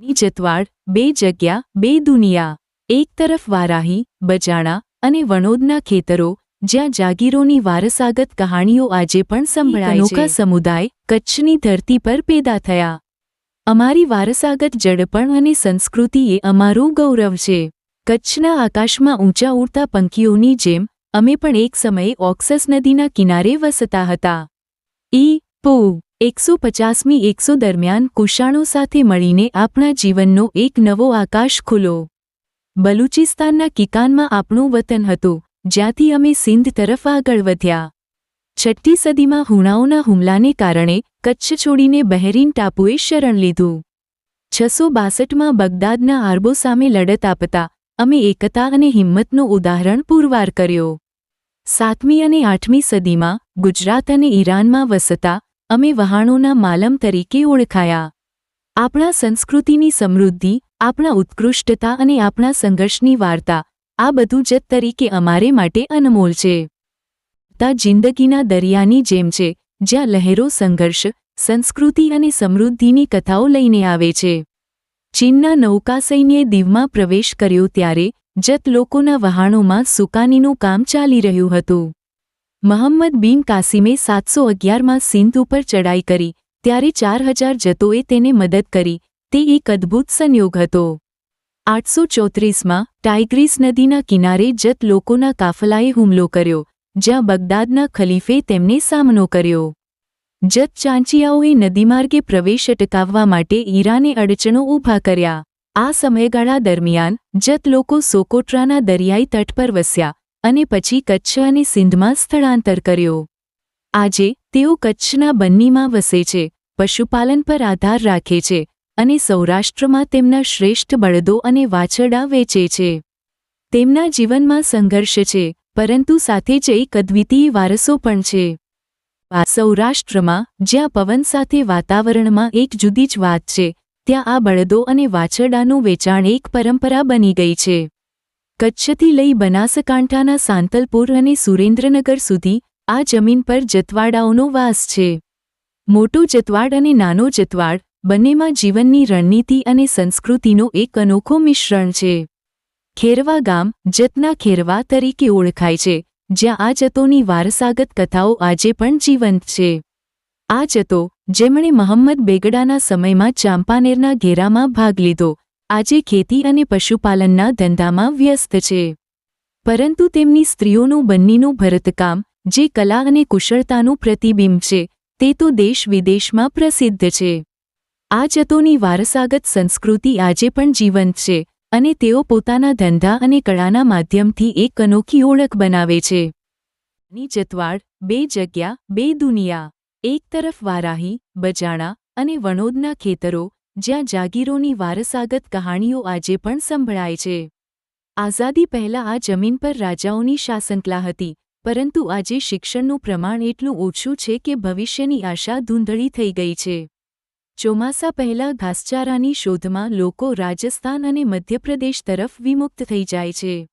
ની જતવાડ બે જગ્યા બે દુનિયા એક તરફ વારાહી બજાણા અને વણોદના ખેતરો જ્યાં જાગીરોની વારસાગત કહાણીઓ આજે પણ સંભળાય અનોખા સમુદાય કચ્છની ધરતી પર પેદા થયા. અમારી વારસાગત જડપણ અને સંસ્કૃતિ એ અમારું ગૌરવ છે. કચ્છના આકાશમાં ઊંચા ઉડતા પંખીઓની જેમ અમે પણ એક સમયે ઓક્સસ નદીના કિનારે વસતા હતા. ઈ પુ એકસો પચાસમી એકસો દરમિયાન કુશાણો સાથે મળીને આપણા જીવનનો એક નવો આકાશ ખુલ્લો બલુચિસ્તાનના કિકાનમાં આપણું વતન હતું, જ્યાંથી અમે સિંધ તરફ આગળ વધ્યા. છઠ્ઠી સદીમાં હુણાઓના હુમલાને કારણે કચ્છ છોડીને બહેરીન ટાપુએ શરણ લીધું. છસો બાસઠમાં બગદાદના આરબો સામે લડત આપતા, અમે એકતા અને હિંમતનો ઉદાહરણ પુરવાર કર્યો. સાતમી અને આઠમી સદીમાં ગુજરાત અને ઈરાનમાં વસતા અમે વહાણોના માલમ તરીકે ઓળખાયા. આપણા સંસ્કૃતિની સમૃદ્ધિ, આપણા ઉત્કૃષ્ટતા અને આપણા સંઘર્ષની વાર્તા, આ બધું જત તરીકે અમારે માટે અનમોલ છે. તા જિંદગીના દરિયાની જેમ છે, જ્યાં લહેરો સંઘર્ષ, સંસ્કૃતિ અને સમૃદ્ધિની કથાઓ લઈને આવે છે. ચીનના નૌકાસૈન્યે દીવમાં પ્રવેશ કર્યો ત્યારે, જત લોકોના વહાણોમાં સુકાનીનું કામ ચાલી રહ્યું હતું. મહમ્મદ બિન કાસિમે સાતસો અગિયારમાં સિંધ ઉપર ચડાઈ કરી, ત્યારે ચાર હજાર જતોએ તેને મદદ કરી. તે એક અદ્ભુત સંયોગ હતો. આઠસો ચોત્રીસમાં ટાઇગ્રીસ નદીના કિનારે જત લોકોના કાફલાએ હુમલો કર્યો, જ્યાં બગદાદના ખલીફે તેમને સામનો કર્યો. જત ચાંચિયાઓએ નદીમાર્ગે પ્રવેશ અટકાવવા માટે ઈરાને અડચણો ઊભા કર્યા. આ સમયગાળા દરમિયાન જત લોકો સોકોટ્રાના દરિયાઈ તટ પર વસ્યા અને પછી કચ્છ અને સિંધમાં સ્થળાંતર કર્યો. આજે, તેઓ કચ્છના બન્નીમાં વસે છે, પશુપાલન પર આધાર રાખે છે, અને સૌરાષ્ટ્રમાં તેમના શ્રેષ્ઠ બળદો અને વાછરડા વેચે છે. તેમના જીવનમાં સંઘર્ષ છે, પરંતુ સાથે જ એક અદ્વિતીય વારસો પણ છે. સૌરાષ્ટ્રમાં, જ્યાં પવન સાથે વાતાવરણમાં એક જુદી જ વાત છે, ત્યાં આ બળદો અને વાછરડાનું વેચાણ એક પરંપરા બની ગઈ છે. કચ્છથી લઈ બનાસકાંઠાના સાંતલપુર અને સુરેન્દ્રનગર સુધી આ જમીન પર જતવાડાઓનો વાસ છે. મોટો જતવાડ અને નાનો જતવાડ બંનેમાં જીવનની રણનીતિ અને સંસ્કૃતિનો એક અનોખો મિશ્રણ છે. ખેરવા ગામ જતના ખેરવા તરીકે ઓળખાય છે, જ્યાં આ જતોની વારસાગત કથાઓ આજે પણ જીવંત છે. આ જતો જેમણે મહમ્મદ બેગડાના સમયમાં ચાંપાનેરના ઘેરામાં ભાગ લીધો આજે ખેતી અને પશુપાલનના ધંધામાં વ્યસ્ત છે. પરંતુ તેમની સ્ત્રીઓનું બંનીનું ભરતકામ, જે કલા અને કુશળતાનું પ્રતિબિંબ છે, તે તો દેશ વિદેશમાં પ્રસિદ્ધ છે. આ જતોની વારસાગત સંસ્કૃતિ આજે પણ જીવંત છે અને તેઓ પોતાના ધંધા અને કળાના માધ્યમથી એક અનોખી ઓળખ બનાવે છે. ની જતવાડ બે જગ્યા, બે દુનિયા, એક તરફ વારાહી, બજાણા અને વણોદના ખેતરો જ્યાં જાગીરોની વારસાગત કહાણીઓ આજે પણ સંભળાય છે. આઝાદી પહેલા આ જમીન પર રાજાઓની શાસનકલા હતી, પરંતુ આજે શિક્ષણનું પ્રમાણ એટલું ઓછું છે કે ભવિષ્યની આશા ધૂંધળી થઈ ગઈ છે. ચોમાસા પહેલા ઘાસચારાની શોધમાં લોકો રાજસ્થાન અને મધ્યપ્રદેશ તરફ વિમુક્ત થઈ જાય છે.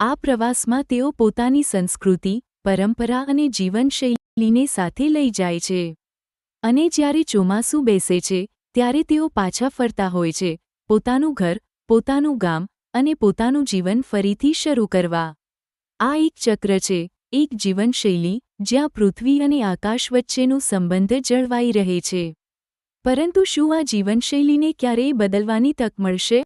આ પ્રવાસમાં તેઓ પોતાની સંસ્કૃતિ, પરંપરા અને જીવનશૈલીને સાથે લઈ જાય છે. અને જ્યારે ચોમાસું બેસે છે ત્યારે તેઓ પાછા ફરતા હોય છે, પોતાનું ઘર, પોતાનું ગામ અને પોતાનું જીવન ફરીથી શરૂ કરવા. આ એક ચક્ર છે, એક જીવનશૈલી, જ્યાં પૃથ્વી અને આકાશ વચ્ચેનો સંબંધ જળવાઈ રહે છે. પરંતુ શું આ જીવનશૈલીને ક્યારેય બદલવાની તક મળશે?